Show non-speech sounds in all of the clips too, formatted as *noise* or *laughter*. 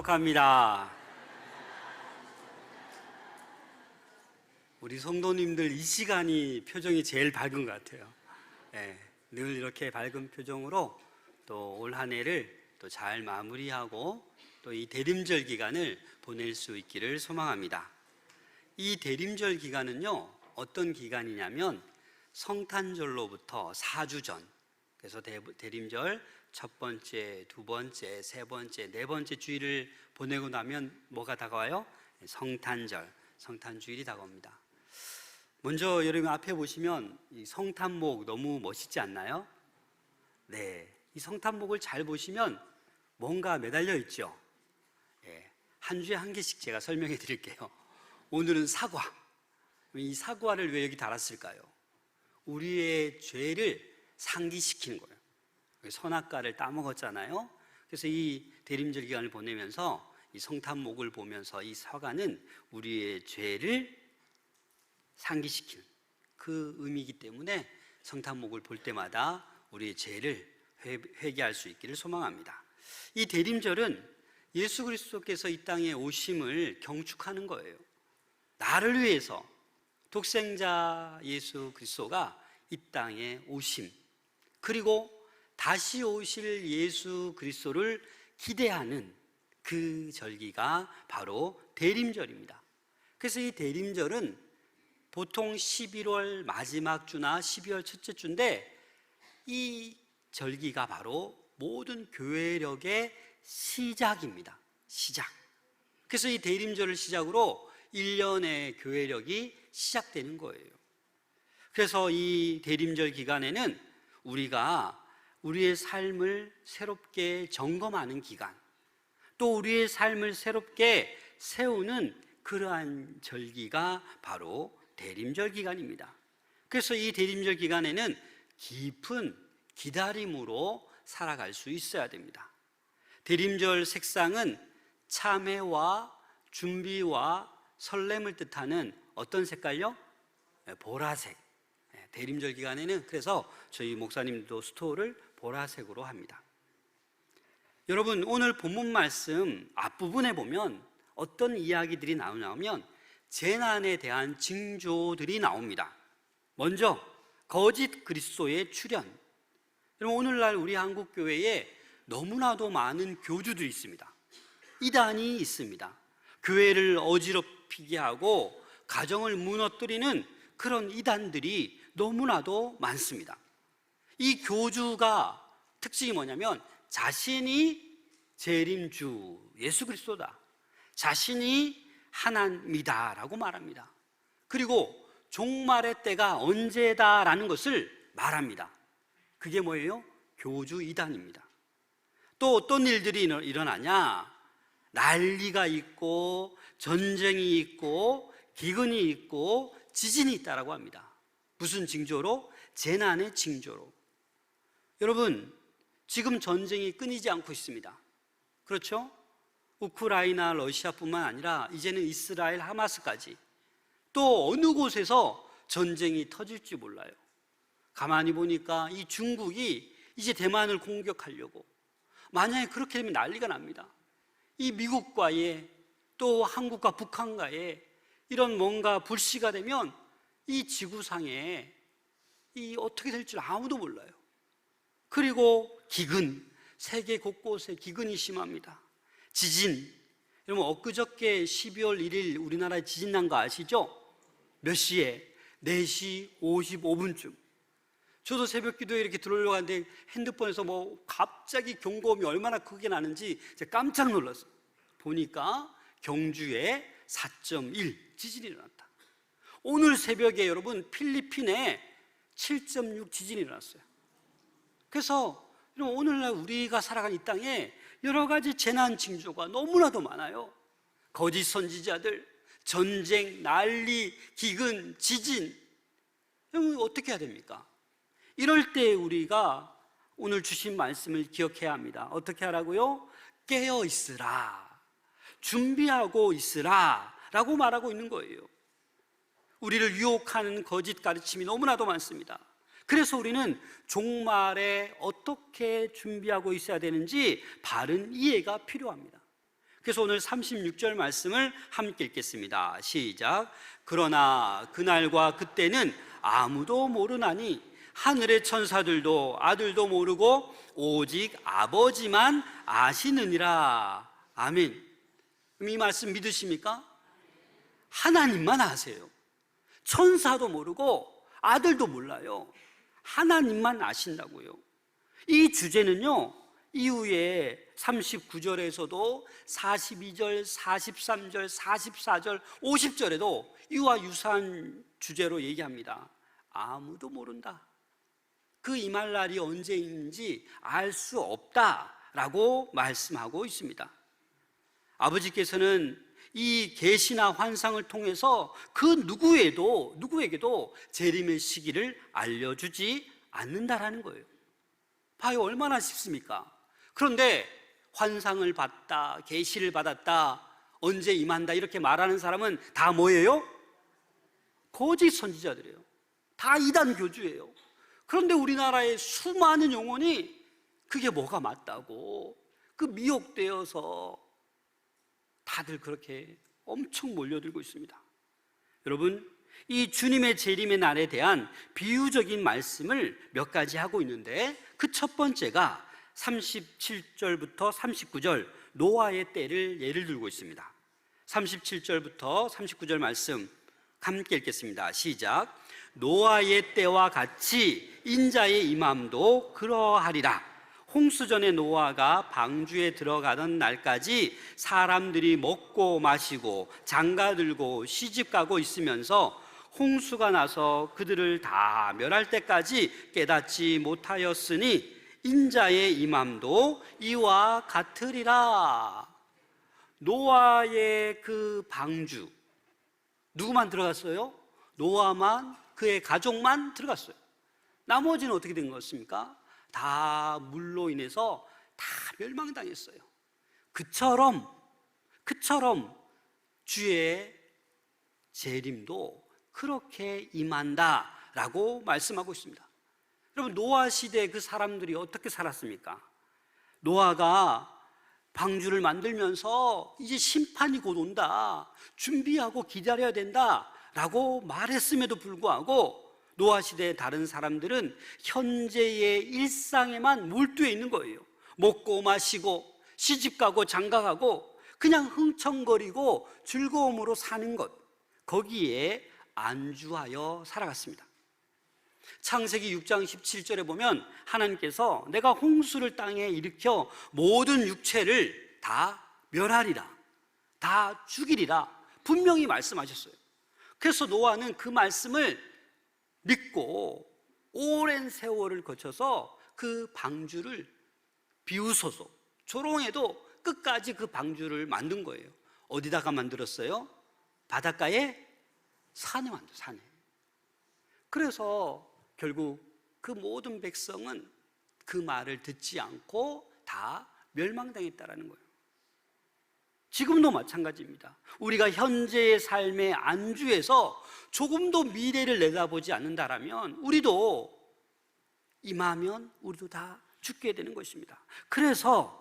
축복합니다. 우리 성도님들 이 시간이 표정이 제일 밝은 것 같아요. 예, 늘 이렇게 밝은 표정으로 또 올 한 해를 또 잘 마무리하고 또 이 대림절 기간을 보낼 수 있기를 소망합니다. 이 대림절 기간은요, 어떤 기간이냐면 성탄절로부터 4주 전, 그래서 대, 대림절 첫 번째, 두 번째, 세 번째, 네 번째 주일을 보내고 나면 뭐가 다가와요? 성탄절, 성탄주일이 다가옵니다. 먼저 여러분 앞에 보시면 이 성탄목 너무 멋있지 않나요? 네, 이 성탄목을 잘 보시면 뭔가 매달려 있죠. 예, 한 주에 한 개씩 제가 설명해 드릴게요. 오늘은 사과. 이 사과를 왜 여기 달았을까요? 우리의 죄를 상기시키는 거예요. 선악과를 따먹었잖아요. 그래서 이 대림절 기간을 보내면서 이 성탄목을 보면서 이 사과는 우리의 죄를 상기시키는 그 의미이기 때문에 성탄목을 볼 때마다 우리의 죄를 회, 회개할 수 있기를 소망합니다. 이 대림절은 예수 그리스도께서 이 땅에 오심을 경축하는 거예요. 나를 위해서 독생자 예수 그리스도가 이 땅에 오심 그리고 다시 오실 예수 그리스도를 기대하는 그 절기가 바로 대림절입니다. 그래서 이 대림절은 보통 11월 마지막 주나 12월 첫째 주인데 이 절기가 바로 모든 교회력의 시작입니다. 시작. 그래서 이 대림절을 시작으로 1년의 교회력이 시작되는 거예요. 그래서 이 대림절 기간에는 우리가 우리의 삶을 새롭게 점검하는 기간, 또 우리의 삶을 새롭게 세우는 그러한 절기가 바로 대림절 기간입니다. 그래서 이 대림절 기간에는 깊은 기다림으로 살아갈 수 있어야 됩니다. 대림절 색상은 참회와 준비와 설렘을 뜻하는 어떤 색깔요? 네, 보라색. 네, 대림절 기간에는 그래서 저희 목사님도 스토어를 보라색으로 합니다. 여러분, 오늘 본문 말씀 앞부분에 보면 어떤 이야기들이 나오냐면 재난에 대한 징조들이 나옵니다. 먼저 거짓 그리스도의 출현. 여러분 오늘날 우리 한국 교회에 너무나도 많은 교주들이 있습니다. 이단이 있습니다. 교회를 어지럽히게 하고 가정을 무너뜨리는 그런 이단들이 너무나도 많습니다. 이 교주가 특징이 뭐냐면 자신이 재림주 예수 그리스도다. 자신이 하나님이다라고 말합니다. 그리고 종말의 때가 언제다라는 것을 말합니다. 그게 뭐예요? 교주 이단입니다. 또 어떤 일들이 일어나냐? 난리가 있고 전쟁이 있고 기근이 있고 지진이 있다라고 합니다. 무슨 징조로? 재난의 징조로. 여러분, 지금 전쟁이 끊이지 않고 있습니다. 그렇죠? 우크라이나, 러시아뿐만 아니라 이제는 이스라엘, 하마스까지 또 어느 곳에서 전쟁이 터질지 몰라요. 가만히 보니까 이 중국이 이제 대만을 공격하려고 만약에 그렇게 되면 난리가 납니다. 이 미국과의 또 한국과 북한과의 이런 뭔가 불씨가 되면 이 지구상에 이 어떻게 될 줄 아무도 몰라요. 그리고 기근, 세계 곳곳에 기근이 심합니다. 지진. 여러분, 엊그저께 12월 1일 우리나라에 지진 난 거 아시죠? 몇 시에? 4시 55분쯤. 저도 새벽 기도에 이렇게 들어오려고 하는데 핸드폰에서 뭐 갑자기 경고음이 얼마나 크게 나는지 깜짝 놀랐어요. 보니까 경주에 4.1 지진이 일어났다. 오늘 새벽에 여러분 필리핀에 7.6 지진이 일어났어요. 그래서 오늘날 우리가 살아가는 이 땅에 여러 가지 재난 징조가 너무나도 많아요. 거짓 선지자들, 전쟁, 난리, 기근, 지진. 어떻게 해야 됩니까? 이럴 때 우리가 오늘 주신 말씀을 기억해야 합니다. 어떻게 하라고요? 깨어 있으라. 준비하고 있으라. 라고 말하고 있는 거예요. 우리를 유혹하는 거짓 가르침이 너무나도 많습니다. 그래서 우리는 종말에 어떻게 준비하고 있어야 되는지 바른 이해가 필요합니다. 그래서 오늘 36절 말씀을 함께 읽겠습니다. 시작. 그러나 그날과 그때는 아무도 모르나니 하늘의 천사들도 아들도 모르고 오직 아버지만 아시느니라. 아멘. 이 말씀 믿으십니까? 하나님만 아세요. 천사도 모르고 아들도 몰라요. 하나님만 아신다고요. 이 주제는요, 이후에 39절에서도 42절, 43절, 44절, 50절에도 이와 유사한 주제로 얘기합니다. 아무도 모른다. 그 임할 날이 언제인지 알 수 없다 라고 말씀하고 있습니다. 아버지께서는 이 계시나 환상을 통해서 그 누구에도 누구에게도 재림의 시기를 알려주지 않는다라는 거예요. 봐요 얼마나 쉽습니까? 그런데 환상을 봤다, 계시를 받았다, 언제 임한다 이렇게 말하는 사람은 다 뭐예요? 거짓 선지자들이에요. 다 이단 교주예요. 그런데 우리나라의 수많은 영혼이 그게 뭐가 맞다고 그 미혹되어서 다들 그렇게 엄청 몰려들고 있습니다. 여러분, 이 주님의 재림의 날에 대한 비유적인 말씀을 몇 가지 하고 있는데 그 첫 번째가 37절부터 39절 노아의 때를 예를 들고 있습니다. 37절부터 39절 말씀 함께 읽겠습니다. 시작. 노아의 때와 같이 인자의 임함도 그러하리라. 홍수전에 노아가 방주에 들어가던 날까지 사람들이 먹고 마시고 장가 들고 시집 가고 있으면서 홍수가 나서 그들을 다 멸할 때까지 깨닫지 못하였으니 인자의 임함도 이와 같으리라. 노아의 그 방주 누구만 들어갔어요? 노아만 그의 가족만 들어갔어요. 나머지는 어떻게 된 것입니까? 다 물로 인해서 다 멸망당했어요. 그처럼 그처럼 주의 재림도 그렇게 임한다라고 말씀하고 있습니다. 여러분 노아 시대 그 사람들이 어떻게 살았습니까? 노아가 방주를 만들면서 이제 심판이 곧 온다. 준비하고 기다려야 된다라고 말했음에도 불구하고 노아 시대의 다른 사람들은 현재의 일상에만 몰두해 있는 거예요. 먹고 마시고 시집 가고 장가 가고 그냥 흥청거리고 즐거움으로 사는 것. 거기에 안주하여 살아갔습니다. 창세기 6장 17절에 보면 하나님께서 내가 홍수를 땅에 일으켜 모든 육체를 다 멸하리라. 다 죽이리라. 분명히 말씀하셨어요. 그래서 노아는 그 말씀을 믿고 오랜 세월을 거쳐서 그 방주를 비우소서 조롱해도 끝까지 그 방주를 만든 거예요. 어디다가 만들었어요? 바닷가에 산에 만들 산에. 그래서 결국 그 모든 백성은 그 말을 듣지 않고 다 멸망당했다라는 거예요. 지금도 마찬가지입니다. 우리가 현재의 삶의 안주에서 조금도 미래를 내다보지 않는다라면 우리도 임하면 우리도 다 죽게 되는 것입니다. 그래서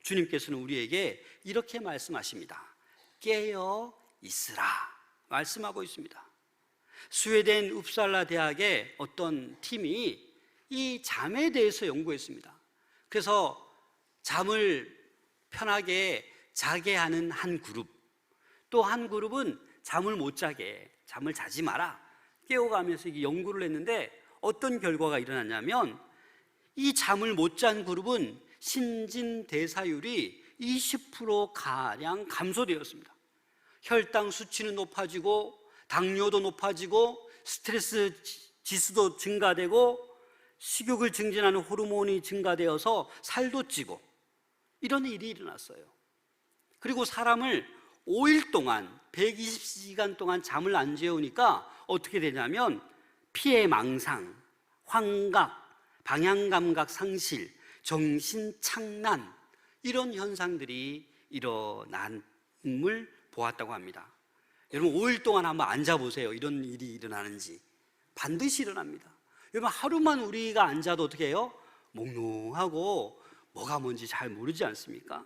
주님께서는 우리에게 이렇게 말씀하십니다. 깨어 있으라 말씀하고 있습니다. 스웨덴 웁살라 대학의 어떤 팀이 이 잠에 대해서 연구했습니다. 그래서 잠을 편하게 자게 하는 한 그룹, 또 한 그룹은 잠을 못 자게, 잠을 자지 마라. 깨워가면서 이게 연구를 했는데 어떤 결과가 일어났냐면 이 잠을 못 잔 그룹은 신진대사율이 20% 가량 감소되었습니다. 혈당 수치는 높아지고 당뇨도 높아지고 스트레스 지수도 증가되고 식욕을 증진하는 호르몬이 증가되어서 살도 찌고 이런 일이 일어났어요. 그리고 사람을 5일 동안 120시간 동안 잠을 안 재우니까 어떻게 되냐면 피해 망상, 환각, 방향 감각 상실, 정신 착란 이런 현상들이 일어남을 보았다고 합니다. 여러분 5일 동안 한번 앉아 보세요. 이런 일이 일어나는지 반드시 일어납니다. 여러분 하루만 우리가 앉아도 어떻게 해요? 몽롱하고 뭐가 뭔지 잘 모르지 않습니까?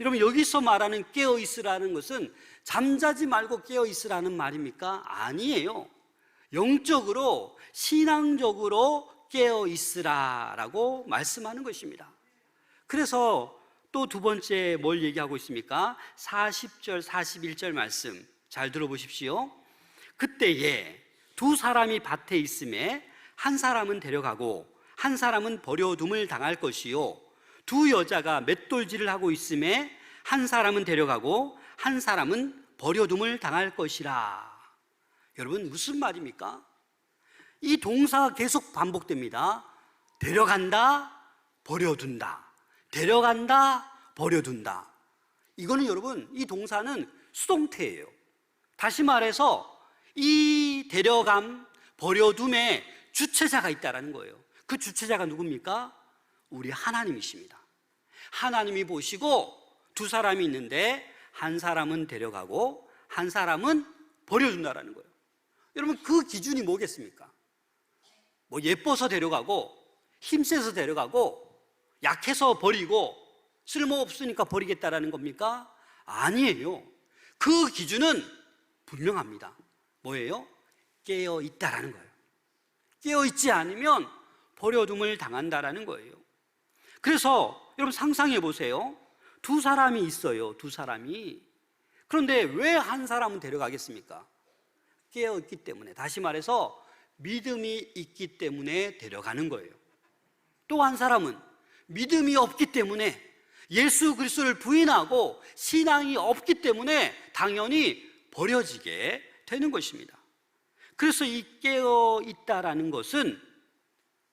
여러분 여기서 말하는 깨어 있으라는 것은 잠자지 말고 깨어 있으라는 말입니까? 아니에요. 영적으로 신앙적으로 깨어 있으라라고 말씀하는 것입니다. 그래서 또 두 번째 뭘 얘기하고 있습니까? 40절 41절 말씀 잘 들어보십시오. 그때에 두 사람이 밭에 있음에 한 사람은 데려가고 한 사람은 버려둠을 당할 것이요 두 여자가 맷돌질을 하고 있음에 한 사람은 데려가고 한 사람은 버려둠을 당할 것이라. 여러분 무슨 말입니까? 이 동사가 계속 반복됩니다. 데려간다, 버려둔다. 데려간다, 버려둔다. 이거는 여러분 이 동사는 수동태예요. 다시 말해서 이 데려감, 버려둠에 주체자가 있다라는 거예요. 그 주체자가 누굽니까? 우리 하나님이십니다. 하나님이 보시고 두 사람이 있는데 한 사람은 데려가고 한 사람은 버려준다라는 거예요. 여러분 그 기준이 뭐겠습니까? 뭐 예뻐서 데려가고 힘세서 데려가고 약해서 버리고 쓸모없으니까 버리겠다라는 겁니까? 아니에요. 그 기준은 분명합니다. 뭐예요? 깨어 있다라는 거예요. 깨어 있지 않으면 버려둠을 당한다라는 거예요. 그래서 여러분 상상해 보세요. 두 사람이 있어요. 두 사람이. 그런데 왜 한 사람은 데려가겠습니까? 깨어 있기 때문에. 다시 말해서 믿음이 있기 때문에 데려가는 거예요. 또 한 사람은 믿음이 없기 때문에 예수 그리스도를 부인하고 신앙이 없기 때문에 당연히 버려지게 되는 것입니다. 그래서 이 깨어 있다라는 것은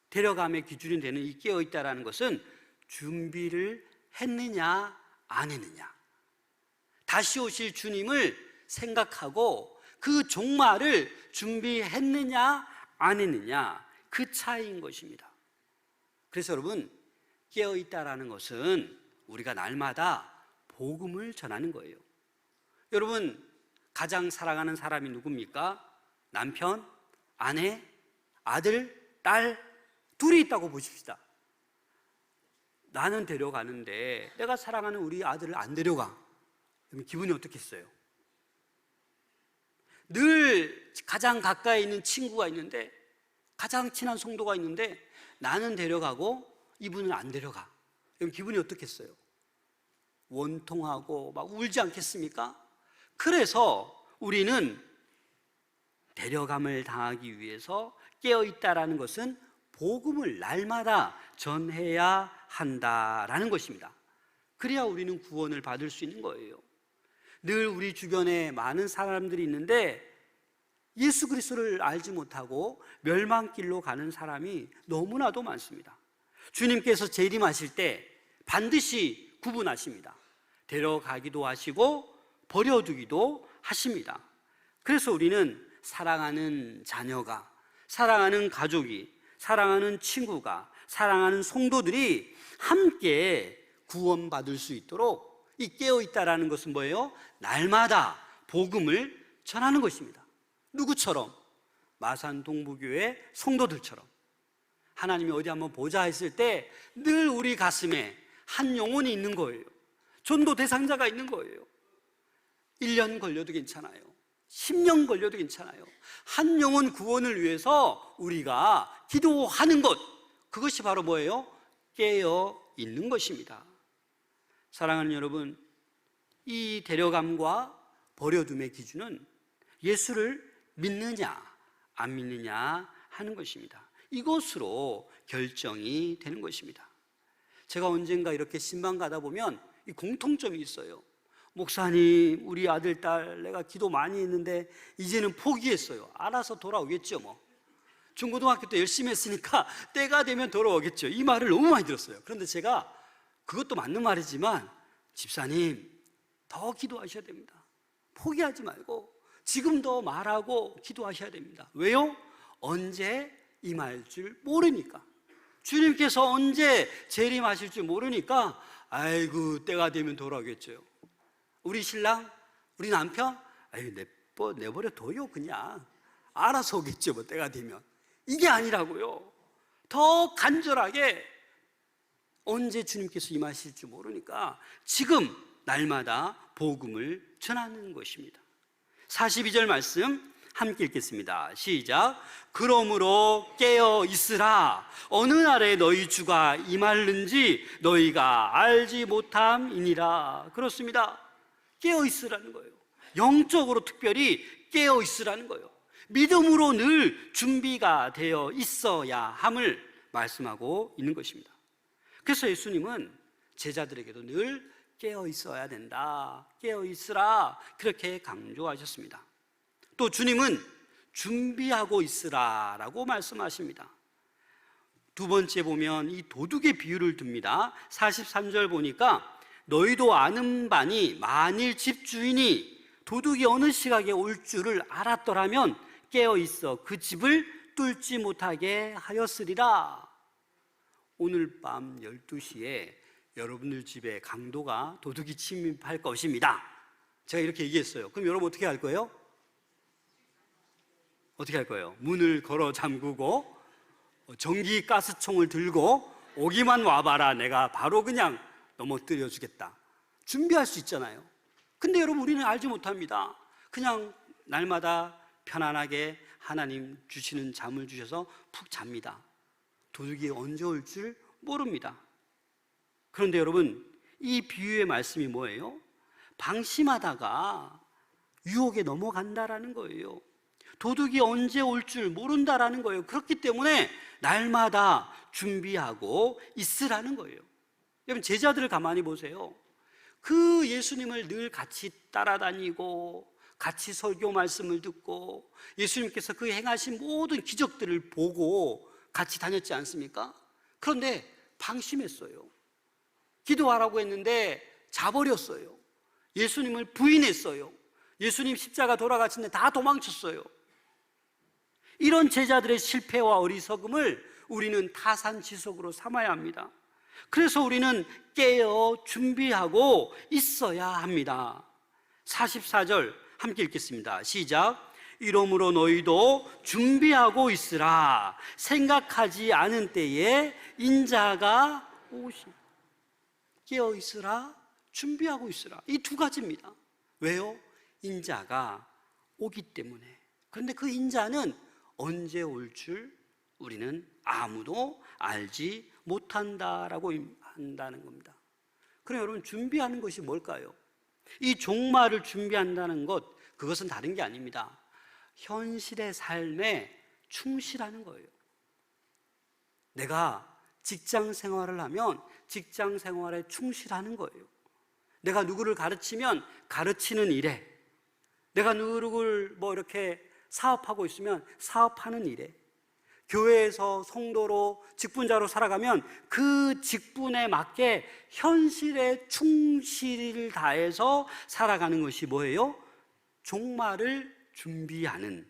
데려감의 기준이 되는 이 깨어 있다라는 것은 준비를 했느냐 안 했느냐 다시 오실 주님을 생각하고 그 종말을 준비했느냐 안 했느냐 그 차이인 것입니다. 그래서 여러분 깨어 있다라는 것은 우리가 날마다 복음을 전하는 거예요. 여러분 가장 사랑하는 사람이 누굽니까? 남편, 아내, 아들, 딸 둘이 있다고 보십시다. 나는 데려가는데 내가 사랑하는 우리 아들을 안 데려가. 그럼 기분이 어떻겠어요? 늘 가장 가까이 있는 친구가 있는데 가장 친한 성도가 있는데 나는 데려가고 이분은 안 데려가. 그럼 기분이 어떻겠어요? 원통하고 막 울지 않겠습니까? 그래서 우리는 데려감을 당하기 위해서 깨어 있다라는 것은 복음을 날마다 전해야 한다라는 것입니다. 그래야 우리는 구원을 받을 수 있는 거예요. 늘 우리 주변에 많은 사람들이 있는데 예수 그리스도를 알지 못하고 멸망길로 가는 사람이 너무나도 많습니다. 주님께서 재림하실 때 반드시 구분하십니다. 데려가기도 하시고 버려두기도 하십니다. 그래서 우리는 사랑하는 자녀가, 사랑하는 가족이, 사랑하는 친구가, 사랑하는 성도들이 함께 구원받을 수 있도록 이 깨어 있다라는 것은 뭐예요? 날마다 복음을 전하는 것입니다. 누구처럼? 마산 동부교회 성도들처럼. 하나님이 어디 한번 보자 했을 때 늘 우리 가슴에 한 영혼이 있는 거예요. 전도 대상자가 있는 거예요. 1년 걸려도 괜찮아요. 10년 걸려도 괜찮아요. 한 영혼 구원을 위해서 우리가 기도하는 것, 그것이 바로 뭐예요? 깨어 있는 것입니다. 사랑하는 여러분, 이 데려감과 버려둠의 기준은 예수를 믿느냐, 안 믿느냐 하는 것입니다. 이것으로 결정이 되는 것입니다. 제가 언젠가 이렇게 신방 가다 보면 이 공통점이 있어요. 목사님, 우리 아들, 딸, 내가 기도 많이 했는데 이제는 포기했어요. 알아서 돌아오겠죠, 뭐. 중고등학교 때 열심히 했으니까 *laughs* 때가 되면 돌아오겠죠. 이 말을 너무 많이 들었어요. 그런데 제가 그것도 맞는 말이지만 집사님, 더 기도하셔야 됩니다. 포기하지 말고 지금 더 말하고 기도하셔야 됩니다. 왜요? 언제 임할 줄 모르니까. 주님께서 언제 재림하실 줄 모르니까 아이고 때가 되면 돌아오겠죠. 우리 신랑, 우리 남편, 아유 내버 내버려 둬요 그냥 알아서 오겠죠 뭐 때가 되면 이게 아니라고요. 더 간절하게 언제 주님께서 임하실지 모르니까 지금 날마다 복음을 전하는 것입니다. 42절 말씀 함께 읽겠습니다. 시작. 그러므로 깨어 있으라. 어느 날에 너희 주가 임할는지 너희가 알지 못함이니라. 그렇습니다. 깨어 있으라는 거예요. 영적으로 특별히 깨어 있으라는 거예요. 믿음으로 늘 준비가 되어 있어야 함을 말씀하고 있는 것입니다. 그래서 예수님은 제자들에게도 늘 깨어 있어야 된다. 깨어 있으라. 그렇게 강조하셨습니다. 또 주님은 준비하고 있으라라고 말씀하십니다. 두 번째 보면 이 도둑의 비유를 듭니다. 43절 보니까 너희도 아는 바니 만일 집주인이 도둑이 어느 시각에 올 줄을 알았더라면 깨어 있어 그 집을 뚫지 못하게 하였으리라. 오늘 밤 12시에 여러분들 집에 강도가 도둑이 침입할 것입니다. 제가 이렇게 얘기했어요. 그럼 여러분 어떻게 할 거예요? 어떻게 할 거예요? 문을 걸어 잠그고 전기 가스총을 들고 오기만 와봐라. 내가 바로 그냥 넘어뜨려 주겠다. 준비할 수 있잖아요. 근데 여러분 우리는 알지 못합니다. 그냥 날마다 편안하게 하나님 주시는 잠을 주셔서 푹 잡니다. 도둑이 언제 올 줄 모릅니다. 그런데 여러분, 이 비유의 말씀이 뭐예요? 방심하다가 유혹에 넘어간다라는 거예요. 도둑이 언제 올 줄 모른다라는 거예요. 그렇기 때문에 날마다 준비하고 있으라는 거예요. 여러분, 제자들을 가만히 보세요. 그 예수님을 늘 같이 따라다니고 같이 설교 말씀을 듣고 예수님께서 그 행하신 모든 기적들을 보고 같이 다녔지 않습니까? 그런데 방심했어요. 기도하라고 했는데 자버렸어요. 예수님을 부인했어요. 예수님 십자가 돌아가신데 다 도망쳤어요. 이런 제자들의 실패와 어리석음을 우리는 타산지석으로 삼아야 합니다. 그래서 우리는 깨어 준비하고 있어야 합니다. 44절 함께 읽겠습니다. 시작. 이러므로 너희도 준비하고 있으라. 생각하지 않은 때에 인자가 오시. 깨어 있으라. 준비하고 있으라. 이 두 가지입니다. 왜요? 인자가 오기 때문에. 그런데 그 인자는 언제 올 줄 우리는 아무도 알지 못한다라고 한다는 겁니다. 그럼 여러분 준비하는 것이 뭘까요? 이 종말을 준비한다는 것 그것은 다른 게 아닙니다. 현실의 삶에 충실하는 거예요. 내가 직장 생활을 하면 직장 생활에 충실하는 거예요. 내가 누구를 가르치면 가르치는 일에 내가 누구를 뭐 이렇게 사업하고 있으면 사업하는 일에 교회에서 성도로 직분자로 살아가면 그 직분에 맞게 현실에 충실을 다해서 살아가는 것이 뭐예요? 종말을 준비하는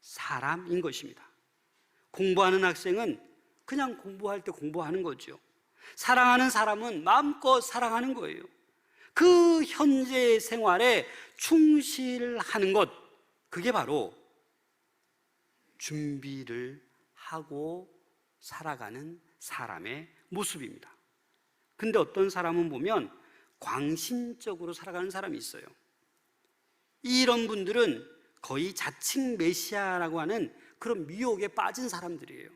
사람인 것입니다. 공부하는 학생은 그냥 공부할 때 공부하는 거죠. 사랑하는 사람은 마음껏 사랑하는 거예요. 그 현재 생활에 충실하는 것, 그게 바로 준비를 하고 살아가는 사람의 모습입니다. 근데 어떤 사람은 보면 광신적으로 살아가는 사람이 있어요. 이런 분들은 거의 자칭 메시아라고 하는 그런 미혹에 빠진 사람들이에요.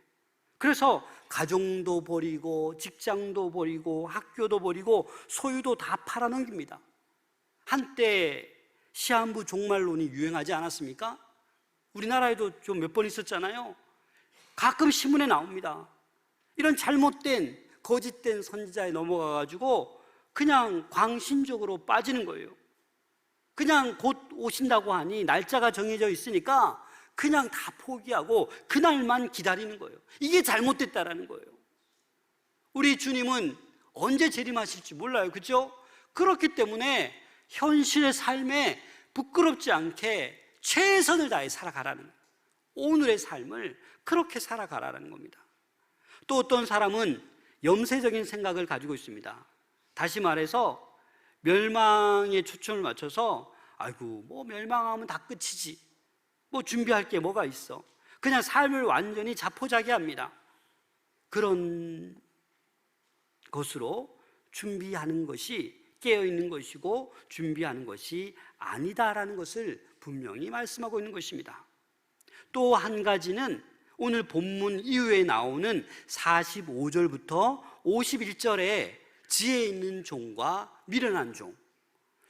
그래서 가정도 버리고 직장도 버리고 학교도 버리고 소유도 다 팔아넘깁니다. 한때 시한부 종말론이 유행하지 않았습니까? 우리나라에도 좀 몇 번 있었잖아요. 가끔 신문에 나옵니다. 이런 잘못된 거짓된 선지자에 넘어가 가지고 그냥 광신적으로 빠지는 거예요. 그냥 곧 오신다고 하니 날짜가 정해져 있으니까 그냥 다 포기하고 그날만 기다리는 거예요. 이게 잘못됐다라는 거예요. 우리 주님은 언제 재림하실지 몰라요. 그죠? 그렇기 때문에 현실의 삶에 부끄럽지 않게 최선을 다해 살아가라는 오늘의 삶을 그렇게 살아가라는 겁니다. 또 어떤 사람은 염세적인 생각을 가지고 있습니다. 다시 말해서 멸망에 초점을 맞춰서 아이고 뭐 멸망하면 다 끝이지. 뭐 준비할 게 뭐가 있어. 그냥 삶을 완전히 자포자기합니다. 그런 것으로 준비하는 것이 깨어 있는 것이고 준비하는 것이 아니다라는 것을 분명히 말씀하고 있는 것입니다. 또 한 가지는 오늘 본문 이후에 나오는 45절부터 51절에 지혜 있는 종과 미련한 종,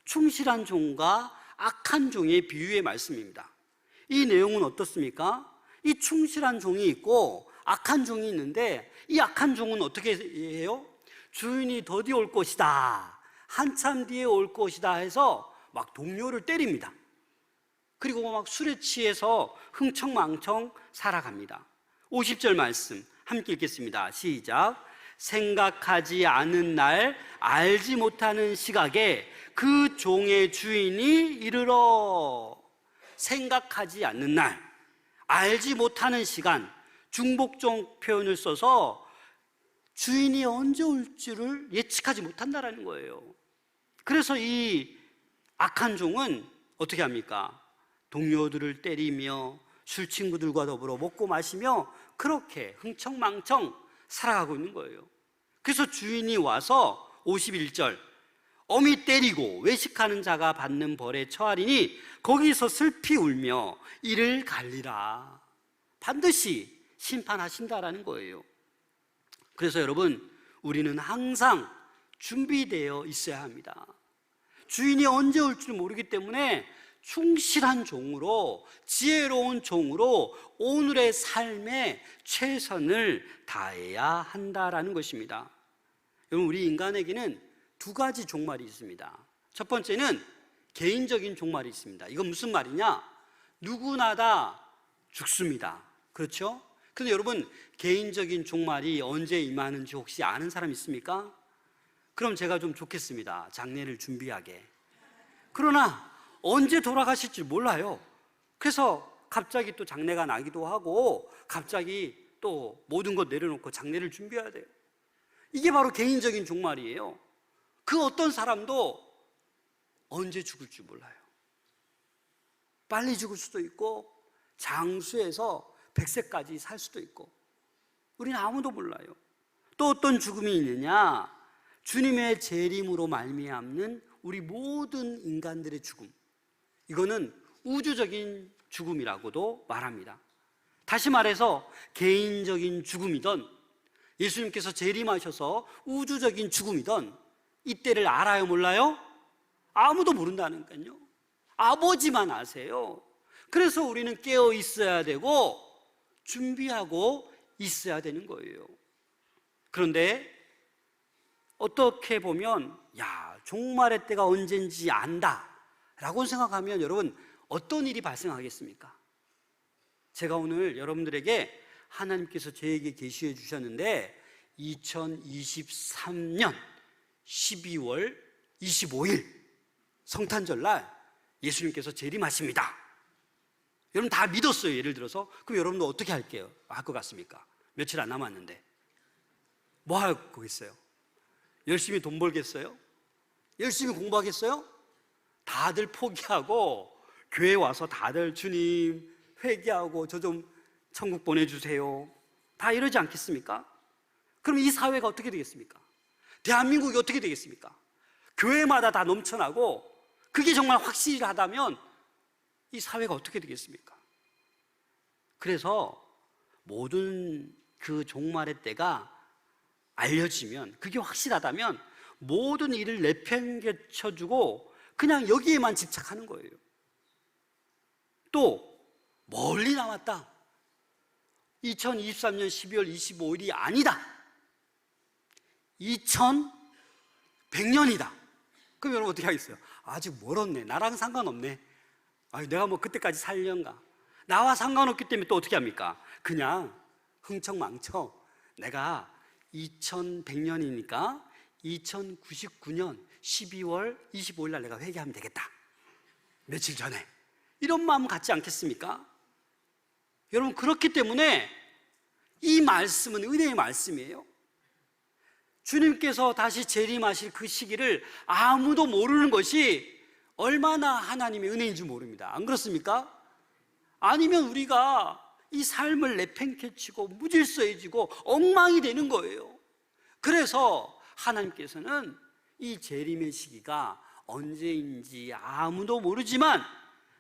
충실한 종과 악한 종의 비유의 말씀입니다. 이 내용은 어떻습니까? 이 충실한 종이 있고 악한 종이 있는데 이 악한 종은 어떻게 해요? 주인이 더디 올 것이다. 한참 뒤에 올 것이다 해서 막 동료를 때립니다. 그리고 막 술에 취해서 흥청망청 살아갑니다. 50절 말씀 함께 읽겠습니다. 시작. 생각하지 않은 날, 알지 못하는 시각에 그 종의 주인이 이르러 생각하지 않는 날, 알지 못하는 시간, 중복종 표현을 써서 주인이 언제 올 줄을 예측하지 못한다라는 거예요. 그래서 이 악한 종은 어떻게 합니까? 동료들을 때리며 술 친구들과 더불어 먹고 마시며 그렇게 흥청망청 살아가고 있는 거예요. 그래서 주인이 와서 51절 어미 때리고 외식하는 자가 받는 벌에 처하리니 거기서 슬피 울며 이를 갈리라. 반드시 심판하신다라는 거예요. 그래서 여러분, 우리는 항상 준비되어 있어야 합니다. 주인이 언제 올 줄 모르기 때문에 충실한 종으로, 지혜로운 종으로 오늘의 삶에 최선을 다해야 한다라는 것입니다. 여러분, 우리 인간에게는 두 가지 종말이 있습니다. 첫 번째는 개인적인 종말이 있습니다. 이건 무슨 말이냐? 누구나 다 죽습니다. 그렇죠? 근데 여러분, 개인적인 종말이 언제 임하는지 혹시 아는 사람 있습니까? 그럼 제가 좀 좋겠습니다. 장례를 준비하게. 그러나 언제 돌아가실지 몰라요. 그래서 갑자기 또 장례가 나기도 하고 갑자기 또 모든 것 내려놓고 장례를 준비해야 돼요. 이게 바로 개인적인 종말이에요. 그 어떤 사람도 언제 죽을지 몰라요. 빨리 죽을 수도 있고 장수에서 100세까지 살 수도 있고 우리는 아무도 몰라요. 또 어떤 죽음이 있느냐? 주님의 재림으로 말미암는 우리 모든 인간들의 죽음. 이거는 우주적인 죽음이라고도 말합니다. 다시 말해서 개인적인 죽음이든 예수님께서 재림하셔서 우주적인 죽음이든 이때를 알아요, 몰라요? 아무도 모른다니까요. 아버지만 아세요. 그래서 우리는 깨어 있어야 되고 준비하고 있어야 되는 거예요. 그런데 어떻게 보면 야, 종말의 때가 언젠지 안다. 라고 생각하면 여러분 어떤 일이 발생하겠습니까? 제가 오늘 여러분들에게 하나님께서 저에게 계시해 주셨는데 2023년 12월 25일 성탄절 날 예수님께서 재림하십니다. 여러분 다 믿었어요. 예를 들어서 그럼 여러분도 어떻게 할게요? 할 것 같습니까? 며칠 안 남았는데 뭐 할 거겠어요? 열심히 돈 벌겠어요? 열심히 공부하겠어요? 다들 포기하고 교회 와서 다들 주님 회개하고 저 좀 천국 보내주세요. 다 이러지 않겠습니까? 그럼 이 사회가 어떻게 되겠습니까? 대한민국이 어떻게 되겠습니까? 교회마다 다 넘쳐나고 그게 정말 확실하다면 이 사회가 어떻게 되겠습니까? 그래서 모든 그 종말의 때가 알려지면 그게 확실하다면 모든 일을 내팽개쳐주고 그냥 여기에만 집착하는 거예요. 또 멀리 남았다. 2023년 12월 25일이 아니다. 2100년이다. 그럼 여러분 어떻게 하겠어요? 아직 멀었네. 나랑 상관없네. 아, 내가 뭐 그때까지 살련가? 나와 상관없기 때문에 또 어떻게 합니까? 그냥 흥청망청 내가 2100년이니까 2099년 12월 25일 날 내가 회개하면 되겠다. 며칠 전에. 이런 마음 갖지 않겠습니까? 여러분, 그렇기 때문에 이 말씀은 은혜의 말씀이에요. 주님께서 다시 재림하실 그 시기를 아무도 모르는 것이 얼마나 하나님의 은혜인지 모릅니다. 안 그렇습니까? 아니면 우리가 이 삶을 내팽개치고 무질서해지고 엉망이 되는 거예요. 그래서 하나님께서는 이 재림의 시기가 언제인지 아무도 모르지만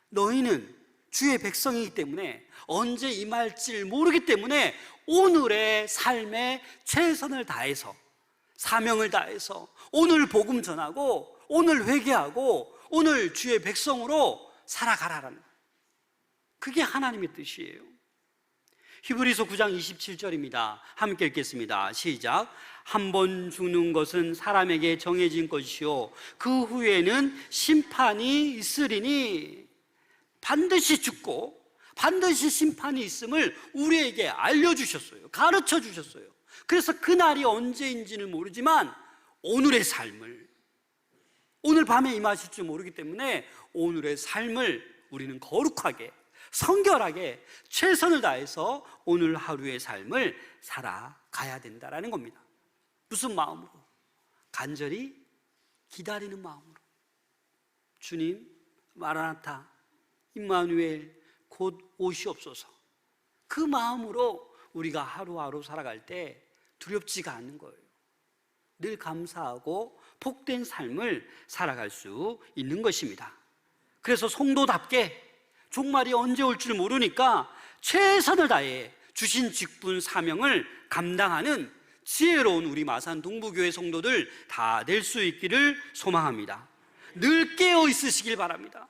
너희는 주의 백성이기 때문에 언제 임할지를 모르기 때문에 오늘의 삶에 최선을 다해서 사명을 다해서 오늘 복음 전하고 오늘 회개하고 오늘 주의 백성으로 살아가라라는 그게 하나님의 뜻이에요. 히브리서 9장 27절입니다. 함께 읽겠습니다. 시작. 한 번 죽는 것은 사람에게 정해진 것이요. 그 후에는 심판이 있으리니 반드시 죽고 반드시 심판이 있음을 우리에게 알려주셨어요. 가르쳐 주셨어요. 그래서 그날이 언제인지는 모르지만 오늘의 삶을 오늘 밤에 임하실 줄 모르기 때문에 오늘의 삶을 우리는 거룩하게 성결하게 최선을 다해서 오늘 하루의 삶을 살아가야 된다라는 겁니다. 무슨 마음으로? 간절히 기다리는 마음으로. 주님, 마라나타, 임마누엘 곧 오시옵소서. 그 마음으로 우리가 하루하루 살아갈 때 두렵지가 않는 거예요. 늘 감사하고 복된 삶을 살아갈 수 있는 것입니다. 그래서 송도답게 종말이 언제 올 줄 모르니까 최선을 다해 주신 직분 사명을 감당하는 지혜로운 우리 마산 동부교회 성도들 다 될 수 있기를 소망합니다. 늘 깨어 있으시길 바랍니다.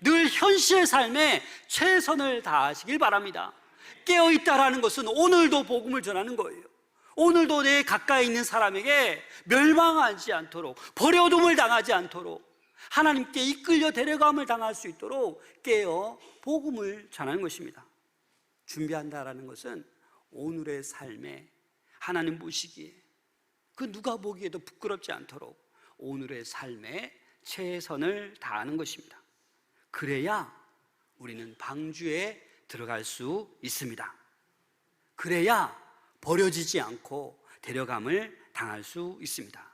늘 현실의 삶에 최선을 다하시길 바랍니다. 깨어 있다라는 것은 오늘도 복음을 전하는 거예요. 오늘도 내 가까이 있는 사람에게 멸망하지 않도록 버려둠을 당하지 않도록 하나님께 이끌려 데려감을 당할 수 있도록 깨어 복음을 전하는 것입니다. 준비한다라는 것은 오늘의 삶에 하나님 보시기에 그 누가 보기에도 부끄럽지 않도록 오늘의 삶에 최선을 다하는 것입니다. 그래야 우리는 방주에 들어갈 수 있습니다. 그래야 버려지지 않고 데려감을 당할 수 있습니다.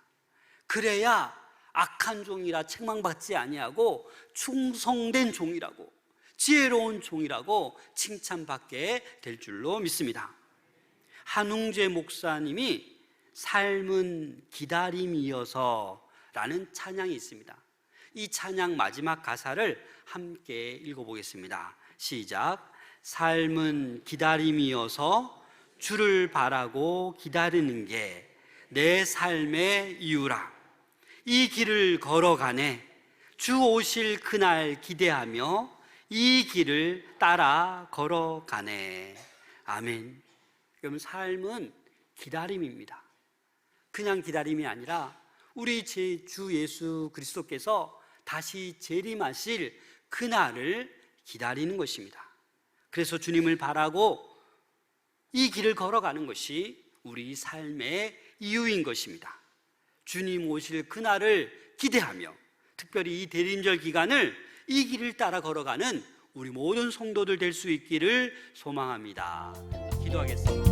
그래야 악한 종이라 책망받지 아니하고 충성된 종이라고 지혜로운 종이라고 칭찬받게 될 줄로 믿습니다. 한웅재 목사님이 삶은 기다림이어서라는 찬양이 있습니다. 이 찬양 마지막 가사를 함께 읽어보겠습니다. 시작. 삶은 기다림이어서 주를 바라고 기다리는 게 내 삶의 이유라. 이 길을 걸어가네. 주 오실 그날 기대하며 이 길을 따라 걸어가네. 아멘. 그럼 삶은 기다림입니다. 그냥 기다림이 아니라 우리 제주 예수 그리스도께서 다시 재림하실 그날을 기다리는 것입니다. 그래서 주님을 바라고 이 길을 걸어가는 것이 우리 삶의 이유인 것입니다. 주님 오실 그날을 기대하며 특별히 이 대림절 기간을 이 길을 따라 걸어가는 우리 모든 성도들 될 수 있기를 소망합니다. 기도하겠습니다.